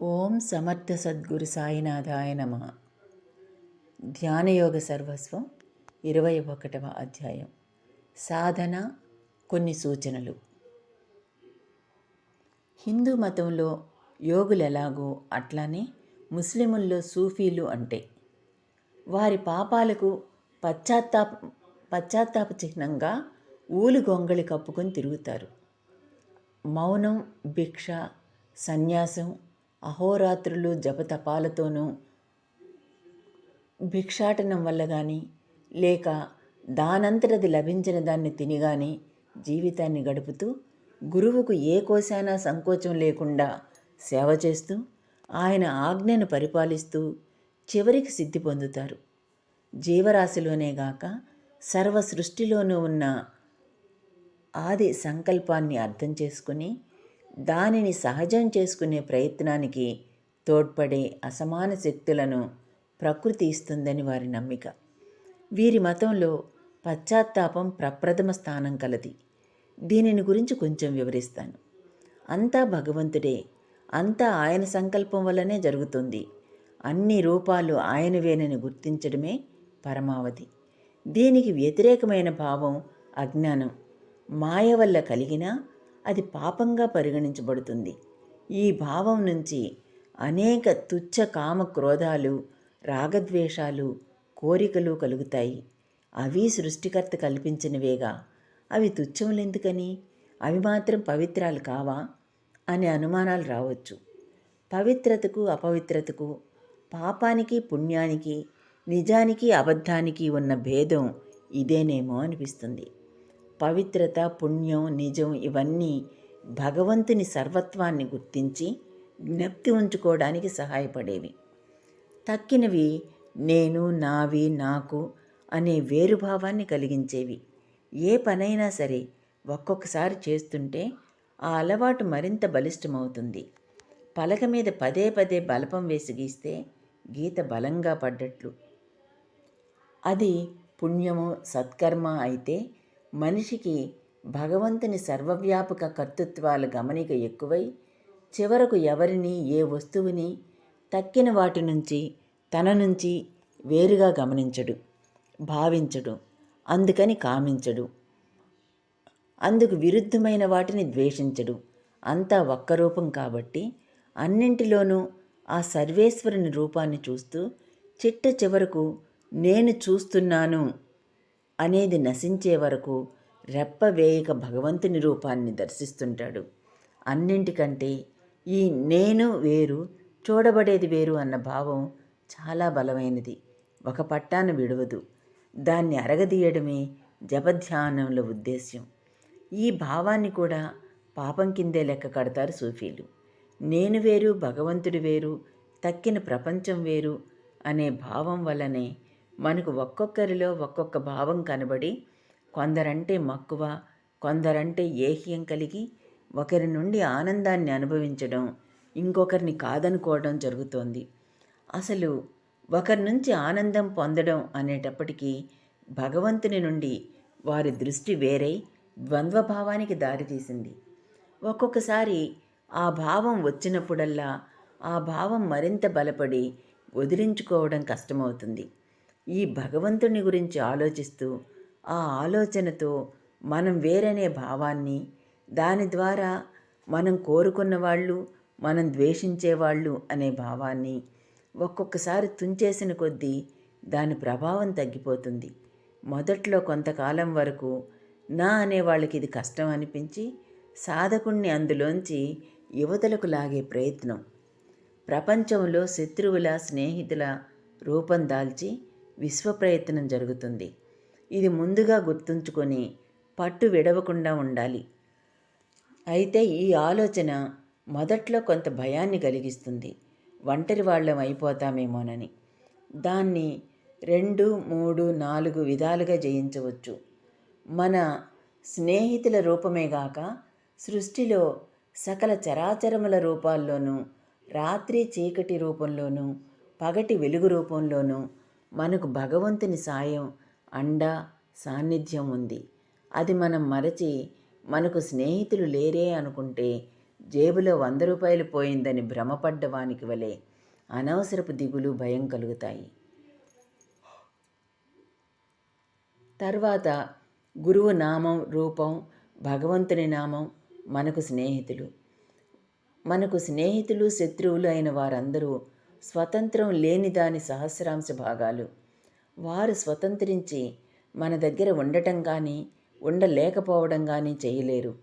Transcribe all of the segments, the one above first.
ఓం సమర్థ సద్గురు సాయినాథాయ నమ. ధ్యానయోగ సర్వస్వం ఇరవై ఒకటవ అధ్యాయం. సాధన కొన్ని సూచనలు. హిందూ మతంలో యోగులు ఎలాగో అట్లానే ముస్లిముల్లో సూఫీలు అంటే. వారి పాపాలకు పశ్చాత్తాప పశ్చాత్తాప చిహ్నంగా ఊలు గొంగళి కప్పుకొని తిరుగుతారు. మౌనం భిక్ష సన్యాసం అహోరాత్రులు జపతపాలతోనూ భిక్షాటనం వల్ల కానీ లేక దానంతటది లభించిన దాన్ని తిని కానీ జీవితాన్ని గడుపుతూ గురువుకు ఏ కోశానా సంకోచం లేకుండా సేవ చేస్తూ ఆయన ఆజ్ఞను పరిపాలిస్తూ చివరికి సిద్ధి పొందుతారు. జీవరాశిలోనే గాక సర్వ సృష్టిలోనూ ఉన్న ఆది సంకల్పాన్ని అర్థం చేసుకుని దానిని సహజం చేసుకునే ప్రయత్నానికి తోడ్పడే అసమాన శక్తులను ప్రకృతి ఇస్తుందని వారి నమ్మిక. వీరి మతంలో పశ్చాత్తాపం ప్రప్రథమ స్థానం కలది. దీనిని గురించి కొంచెం వివరిస్తాను. అంతా భగవంతుడే అంతా ఆయన సంకల్పం వల్లనే జరుగుతుంది. అన్ని రూపాలు ఆయనవేనని గుర్తించడమే పరమావధి. దీనికి వ్యతిరేకమైన భావం అజ్ఞానం. మాయ వల్ల కలిగినా అది పాపంగా పరిగణించబడుతుంది. ఈ భావం నుంచి అనేక తుచ్చ కామ క్రోధాలు రాగద్వేషాలు కోరికలు కలుగుతాయి. అవి సృష్టికర్త కల్పించినవేగా. అవి తుచ్చములెందుకని అవి మాత్రం పవిత్రాలు కావా? అనే అనుమానాలు రావచ్చు. పవిత్రతకు అపవిత్రతకు పాపానికి పుణ్యానికి నిజానికి అబద్ధానికి ఉన్న భేదం ఇదేనేమో అనిపిస్తుంది. పవిత్రత పుణ్యం నిజం ఇవన్నీ భగవంతుని సర్వత్వాన్ని గుర్తించి జ్ఞప్తి ఉంచుకోవడానికి సహాయపడేవి. తక్కినవి నేను నావి నాకు అనే వేరుభావాన్ని కలిగించేవి. ఏ పనైనా సరే ఒక్కొక్కసారి చేస్తుంటే ఆ అలవాటు మరింత బలిష్టమవుతుంది. పలక మీద పదే పదే బలపం వేసి గీస్తే గీత బలంగా పడ్డట్లు. అది పుణ్యము సత్కర్మ అయితే మనిషికి భగవంతుని సర్వవ్యాపక కర్తృత్వాల గమనిక ఎక్కువై చివరకు ఎవరిని ఏ వస్తువుని తక్కిన వాటి నుంచి తన నుంచి వేరుగా గమనించడు భావించడు అందుకని కామించడు. అందుకు విరుద్ధమైన వాటిని ద్వేషించడు. అంతా ఒక్క రూపం కాబట్టి అన్నింటిలోనూ ఆ సర్వేశ్వరుని రూపాన్ని చూస్తూ చిట్ట చివరకు నేను చూస్తున్నాను అనేది నశించే వరకు రెప్ప వేయక భగవంతుని రూపాన్ని దర్శిస్తుంటాడు. అన్నింటికంటే ఈ నేను వేరు చూడబడేది వేరు అన్న భావం చాలా బలమైనది. ఒక పట్టాను విడవదు. దాన్ని అరగదీయడమే జపధ్యానంలో ఉద్దేశ్యం. ఈ భావాన్ని కూడా పాపం కిందే లెక్క కడతారు సూఫీలు. నేను వేరు భగవంతుడు వేరు తక్కిన ప్రపంచం వేరు అనే భావం వల్లనే మనకు ఒక్కొక్కరిలో ఒక్కొక్క భావం కనబడి కొందరంటే మక్కువ కొందరంటే ఏహ్యం కలిగి ఒకరి నుండి ఆనందాన్ని అనుభవించడం ఇంకొకరిని కాదనుకోవడం జరుగుతోంది. అసలు ఒకరి నుంచి ఆనందం పొందడం అనేటప్పటికీ భగవంతుని నుండి వారి దృష్టి వేరై ద్వంద్వభావానికి దారితీసింది ఒక్కొక్కసారి ఆ భావం వచ్చినప్పుడల్లా ఆ భావం మరింత బలపడి వదిలించుకోవడం కష్టమవుతుంది. ఈ భగవంతుని గురించి ఆలోచిస్తూ ఆ ఆలోచనతో మనం వేరనే భావాన్ని దాని ద్వారా మనం కోరుకున్న వాళ్ళు మనం ద్వేషించేవాళ్ళు అనే భావాన్ని ఒక్కొక్కసారి తుంచేసిన కొద్దీ దాని ప్రభావం తగ్గిపోతుంది. మొదట్లో కొంతకాలం వరకు నా అనే వాళ్ళకి ఇది కష్టం అనిపించి సాధకుణ్ణి అందులోంచి యువతలకు లాగే ప్రయత్నం. ప్రపంచంలో శత్రువుల స్నేహితుల రూపం దాల్చి విశ్వ ప్రయత్నం జరుగుతుంది. ఇది ముందుగా గుర్తుంచుకొని పట్టు విడవకుండా ఉండాలి. అయితే ఈ ఆలోచన మొదట్లో కొంత భయాన్ని కలిగిస్తుంది. ఒంటరి వాళ్ళం అయిపోతామేమోనని. దాన్ని రెండు మూడు నాలుగు విధాలుగా జయించవచ్చు. మన స్నేహితుల రూపమేగాక సృష్టిలో సకల చరాచరముల రూపాల్లోనూ రాత్రి చీకటి రూపంలోనూ పగటి వెలుగు రూపంలోనూ మనకు భగవంతుని సాయం అండ సాన్నిధ్యం ఉంది. అది మనం మరచి మనకు స్నేహితులు లేరే అనుకుంటే జేబులో వంద రూపాయలు పోయిందని భ్రమపడ్డ వానికి వలె అనవసరపు దిగులు భయం కలుగుతాయి. తర్వాత గురువు నామం రూపం భగవంతుని నామం మనకు స్నేహితులు. మనకు స్నేహితులు శత్రువులు అయిన వారందరూ స్వతంత్రం లేని దాని సహస్రాంశ భాగాలు. వారు స్వతంత్రించి మన దగ్గర ఉండటం కానీ ఉండలేకపోవడం కానీ చేయలేరు.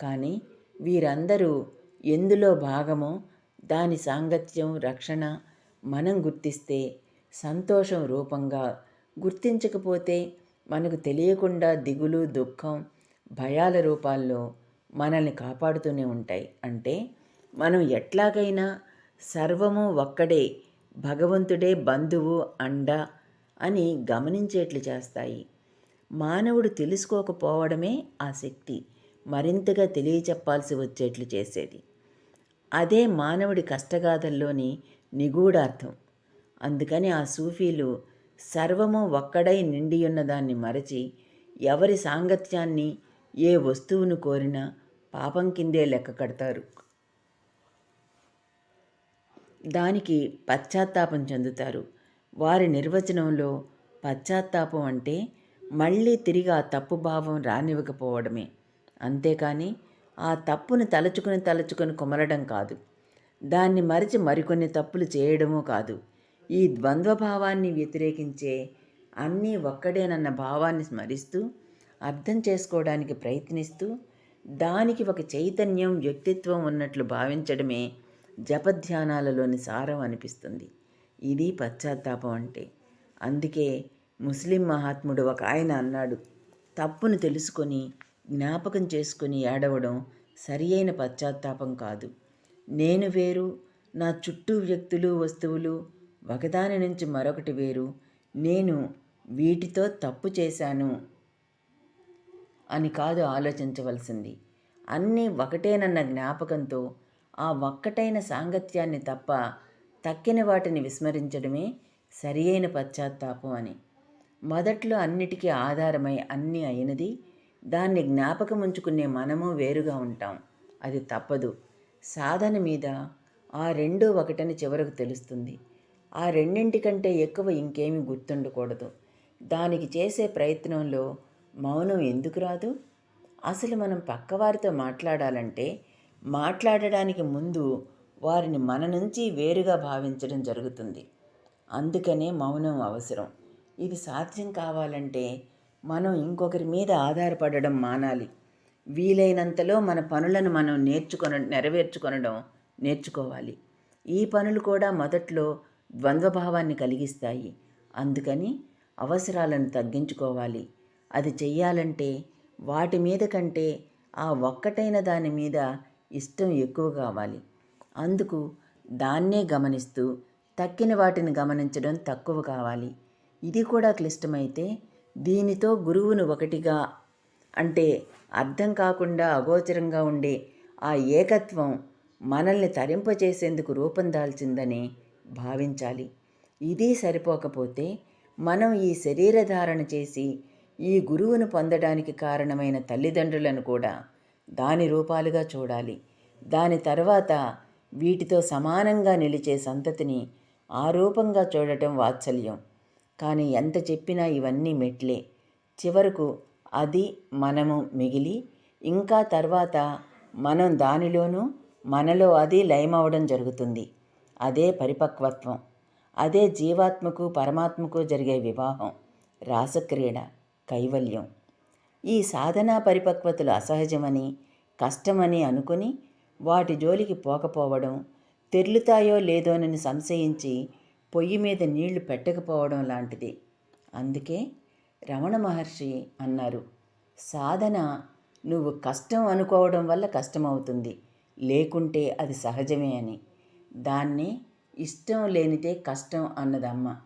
కానీ వీరందరూ ఎందులో భాగమో దాని సాంగత్యం రక్షణ మనం గుర్తిస్తే సంతోషం రూపంగా గుర్తించకపోతే మనకు తెలియకుండా దిగులు దుఃఖం భయాల రూపాల్లో మనల్ని కాపాడుతూనే ఉంటాయి. అంటే మనం ఎట్లాగైనా సర్వము ఒక్కడే భగవంతుడే బంధువు అండ అని గమనించేట్లు చేస్తాయి. మానవుడు తెలుసుకోకపోవడమే ఆ శక్తి. మరింతగా తెలియచెప్పాల్సి వచ్చేట్లు చేసేది. అదే మానవుడి కష్టగాథల్లోని నిగూఢార్థం. అందుకని ఆ సూఫీలు సర్వము ఒక్కడై నిండియున్న దాన్ని మరచి ఎవరి సాంగత్యాన్ని ఏ వస్తువును కోరినా పాపం కిందే లెక్క కడతారు. దానికి పశ్చాత్తాపం చెందుతారు. వారి నిర్వచనంలో పశ్చాత్తాపం అంటే మళ్ళీ తిరిగి ఆ తప్పు భావం రానివ్వకపోవడమే. అంతేకాని ఆ తప్పును తలుచుకుని తలుచుకుని కుమరడం కాదు. దాన్ని మరిచి మరికొన్ని తప్పులు చేయడమూ కాదు. ఈ ద్వంద్వభావాన్ని వ్యతిరేకించే అన్నీ ఒక్కడేనన్న భావాన్ని స్మరిస్తూ అర్థం చేసుకోవడానికి ప్రయత్నిస్తూ దానికి ఒక చైతన్యం వ్యక్తిత్వం ఉన్నట్లు భావించడమే జపధ్యానాలలోని సారం అనిపిస్తుంది. ఇది పశ్చాత్తాపం అంటే. అందుకే ముస్లిం మహాత్ముడు ఒక ఆయన అన్నాడు తప్పును తెలుసుకొని జ్ఞాపకం చేసుకుని ఏడవడం సరి అయిన పశ్చాత్తాపం కాదు. నేను వేరు నా చుట్టూ వ్యక్తులు వస్తువులు ఒకదాని నుంచి మరొకటి వేరు. నేను వీటితో తప్పు చేశాను అని కాదు ఆలోచించవలసింది. అన్నీ ఒకటేనన్న జ్ఞాపకంతో ఆ ఒక్కటైన సాంగత్యాన్ని తప్ప తక్కిన వాటిని విస్మరించడమే సరి అయిన పశ్చాత్తాపం అని. మొదట్లో అన్నిటికీ ఆధారమై అన్నీ అయినది దాన్ని జ్ఞాపకం ఉంచుకునే మనము వేరుగా ఉంటాం. అది తప్పదు. సాధన మీద ఆ రెండో ఒకటని చివరకు తెలుస్తుంది. ఆ రెండింటికంటే ఎక్కువ ఇంకేమీ గుర్తుండకూడదు. దానికి చేసే ప్రయత్నంలో మౌనం ఎందుకు రాదు? అసలు మనం పక్కవారితో మాట్లాడాలంటే మాట్లాడడానికి ముందు వారిని మన నుంచి వేరుగా భావించడం జరుగుతుంది. అందుకనే మౌనం అవసరం. ఇది సాధ్యం కావాలంటే మనం ఇంకొకరి మీద ఆధారపడడం మానాలి. వీలైనంతలో మన పనులను మనం నేర్చుకొన నెరవేర్చుకొనడం నేర్చుకోవాలి. ఈ పనులు కూడా మొదట్లో ద్వంద్వభావాన్ని కలిగిస్తాయి. అందుకని అవసరాలను తగ్గించుకోవాలి. అది చెయ్యాలంటే వాటి మీద కంటే ఆ ఒక్కటైన దాని మీద ఇష్టం ఎక్కువ కావాలి. అందుకు దాన్నే గమనిస్తూ తక్కిన వాటిని గమనించడం తక్కువ కావాలి. ఇది కూడా క్లిష్టమైతే దీనితో గురువును ఒకటిగా అంటే అర్థం కాకుండా అగోచరంగా ఉండే ఆ ఏకత్వం మనల్ని తరింపచేసేందుకు రూపం దాల్చిందని భావించాలి. ఇది సరిపోకపోతే మనం ఈ శరీరధారణ చేసి ఈ గురువును పొందడానికి కారణమైన తల్లిదండ్రులను కూడా దాని రూపాలుగా చూడాలి. దాని తర్వాత వీటితో సమానంగా నిలిచే సంతతిని ఆ రూపంగా చూడటం వాత్సల్యం. కానీ ఎంత చెప్పినా ఇవన్నీ మెట్లే. చివరకు అది మనము మిగిలి ఇంకా తర్వాత మనం దానిలోనూ మనలో అది లయమవడం జరుగుతుంది. అదే పరిపక్వత్వం. అదే జీవాత్మకు పరమాత్మకు జరిగే వివాహం. రాసక్రీడ. కైవల్యం. ఈ సాధనా పరిపక్వతలు అసహజమని కష్టమని అనుకుని వాటి జోలికి పోకపోవడం తెర్లుతాయో లేదోనని సంశయించి పొయ్యి మీద నీళ్ళు పెట్టకపోవడం లాంటిది. అందుకే రమణ మహర్షి అన్నారు సాధన నువ్వు కష్టం అనుకోవడం వల్ల కష్టమవుతుంది. లేకుంటే అది సహజమే అని. దాన్ని ఇష్టం లేనిదే కష్టం అన్నదమ్మ.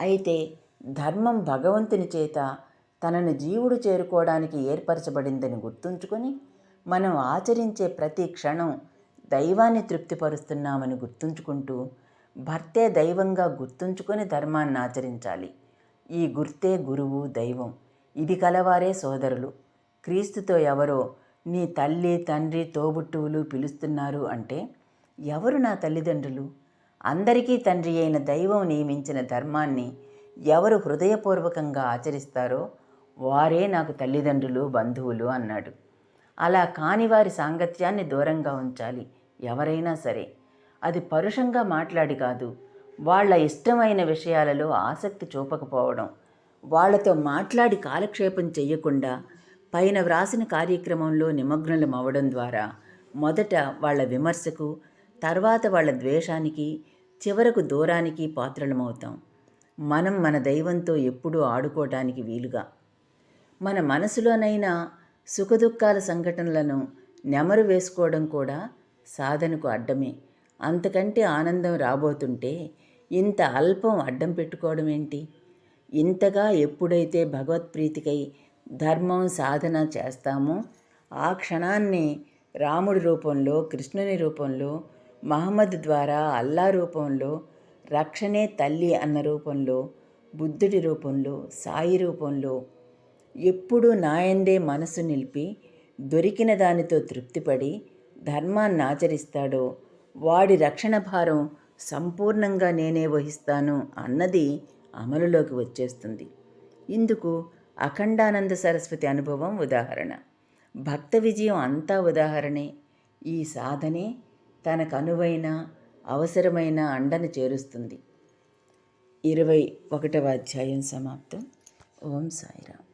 అయితే ధర్మం భగవంతుని చేత తనను జీవుడు చేరుకోవడానికి ఏర్పరచబడిందని గుర్తుంచుకొని మనం ఆచరించే ప్రతి క్షణం దైవాన్ని తృప్తిపరుస్తున్నామని గుర్తుంచుకుంటూ భర్తే దైవంగా గుర్తుంచుకొని ధర్మాన్ని ఆచరించాలి. ఈ గుర్తే గురువు దైవం. ఇది కలవారే సోదరులు. క్రీస్తుతో ఎవరో నీ తల్లి తండ్రి తోబుట్టువులు పిలుస్తున్నారు అంటే ఎవరు నా తల్లిదండ్రులు? అందరికీ తండ్రి అయిన దైవం నియమించిన ధర్మాన్ని ఎవరు హృదయపూర్వకంగా ఆచరిస్తారో వారే నాకు తల్లిదండ్రులు బంధువులు అన్నాడు. అలా కాని వారి సాంగత్యాన్ని దూరంగా ఉంచాలి ఎవరైనా సరే. అది పరుషంగా మాట్లాడి కాదు వాళ్ళ ఇష్టమైన విషయాలలో ఆసక్తి చూపకపోవడం వాళ్ళతో మాట్లాడి కాలక్షేపం చెయ్యకుండా పైన వ్రాసిన కార్యక్రమంలో నిమగ్నలం అవ్వడం ద్వారా మొదట వాళ్ళ విమర్శకు తర్వాత వాళ్ళ ద్వేషానికి చివరకు దూరానికి పాత్రలమవుతాం. మనం మన దైవంతో ఎప్పుడూ ఆడుకోవటానికి వీలుగా మన మనసులోనైనా సుఖదుఖాల సంఘటనలను నెమరు వేసుకోవడం కూడా సాధనకు అడ్డమే. అంతకంటే ఆనందం రాబోతుంటే ఇంత అల్పం అడ్డం పెట్టుకోవడం ఏంటి? ఇంతగా ఎప్పుడైతే భగవత్ప్రీతికై ధర్మం సాధన చేస్తామో ఆ క్షణాన్ని రాముడి రూపంలో కృష్ణుని రూపంలో మహమ్మద్ ద్వారా అల్లా రూపంలో రక్షణే తల్లి అన్న రూపంలో బుద్ధుడి రూపంలో సాయి రూపంలో ఎప్పుడూ నాయందే మనసు నిలిపి దొరికిన దానితో తృప్తిపడి ధర్మాన్ని ఆచరిస్తాడో వాడి రక్షణ భారం సంపూర్ణంగా నేనే వహిస్తాను అన్నది అమలులోకి వచ్చేస్తుంది. ఇందుకు అఖండానంద సరస్వతి అనుభవం ఉదాహరణ. భక్త విజయం అంతా ఉదాహరణే. ఈ సాధనే తనకు అనువైన అవసరమైన అండను చేరుస్తుంది. ఇరవై ఒకటవ అధ్యాయం సమాప్తం. ఓం సాయిరామ్.